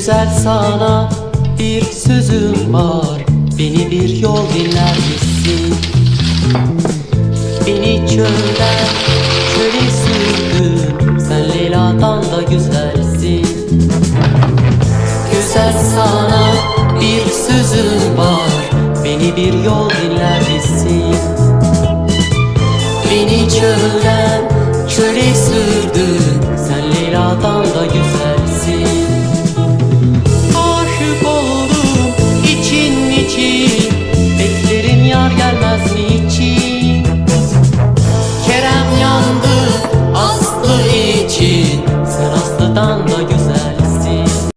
Güzel sana bir sözüm var. Beni bir yol dinler misin? Beni çölden çöle sürdün. Sen Leyla'dan da güzelsin. Güzel sana bir sözüm var. Beni bir yol dinler Beni çölden çöle sürdü. Sen Leyla'dan da güzelsin. Aşık oldum için için. Beklerim yar gelmez niçin Kerem yandı Aslı için. Sen Aslı'dan da güzel